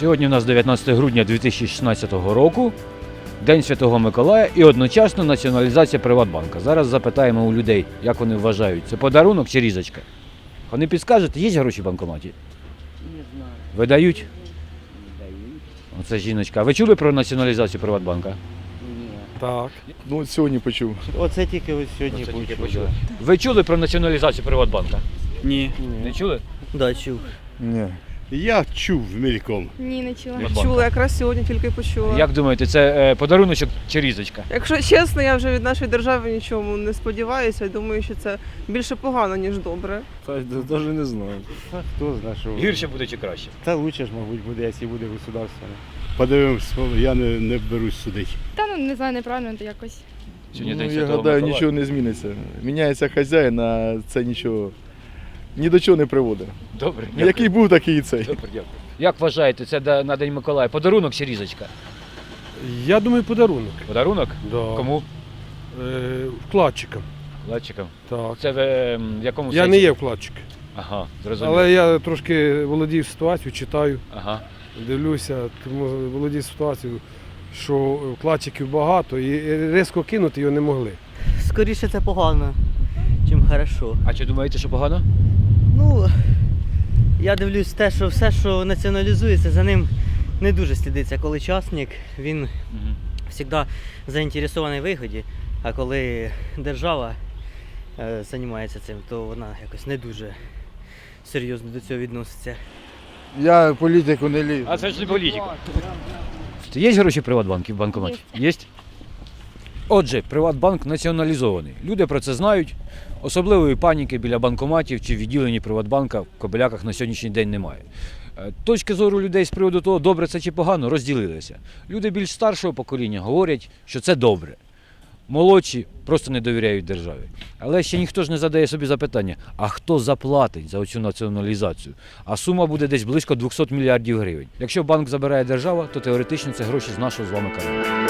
Сьогодні у нас 19 грудня 2016 року, День Святого Миколая і одночасно націоналізація Приватбанка. Зараз запитаємо у людей, як вони вважають, це подарунок чи різочка? Вони підскажуть, є гроші в банкоматі? Не знаю. Видають? Дають. Оце жіночка. Ви чули про націоналізацію Приватбанка? Ні. Так. Ну, от сьогодні почув. Оце тільки ось сьогодні Оце тільки почув. Ви чули про націоналізацію Приватбанка? Ні. Не чули? Да, чув. Ні. Я чув мельком. Ні, не чула. Приватбанка. Чула, якраз сьогодні тільки почула. Як думаєте, це е, подаруночок чи різочка? Якщо чесно, я вже від нашої держави нічому не сподіваюся. Думаю, що це більше погано, ніж добре. Та навіть не знаю. А хто знає, що Гірше буде чи краще? Та лучше ж, мабуть, буде, якщо буде государственне. Подивимось, я не, не берусь судити. Та ну не знаю, неправильно то якось. Сьогодні ну, День я Святого гадаю, Миколая. нічого не зміниться. Міняється хазяїн, а це нічого ні до чого не приводить. Добре, дякую. Який був, такий і цей. Добре, дякую. Як вважаєте, це да- на День Миколая? Подарунок чи різочка? Я думаю, подарунок. Подарунок? Да. Кому? Е, вкладчикам. Вкладчикам. Так. Це в ем, якому Я сенсі? не є вкладчик. Ага, зрозуміло. Але я трошки володію ситуацією, читаю, Ага. дивлюся, тому володію ситуацією, що вкладчиків багато і різко кинути його не могли. Скоріше це погано, чим хорошо. А чи думаєте, що погано? Ну, я дивлюсь те, що все, що націоналізується, за ним не дуже слідиться. Коли частник, він Угу. завжди заінтересований в вигоді, а коли держава е, займається цим, то вона якось не дуже серйозно до цього відноситься. Я політику не лізу. А це ж не політика. Є гроші в Приватбанку в банкоматі? Є. Отже, Приватбанк націоналізований. Люди про це знають. Особливої паніки біля банкоматів чи відділенні Приватбанка в Кобиляках на сьогоднішній день немає. Е, Точки зору людей з приводу того, добре це чи погано, розділилися. Люди більш старшого покоління говорять, що це добре. Молодші просто не довіряють державі. Але ще ніхто ж не задає собі запитання, а хто заплатить за цю націоналізацію? А сума буде десь близько 200 мільярдів гривень. Якщо банк забирає держава, то теоретично це гроші з нашого з вами карману.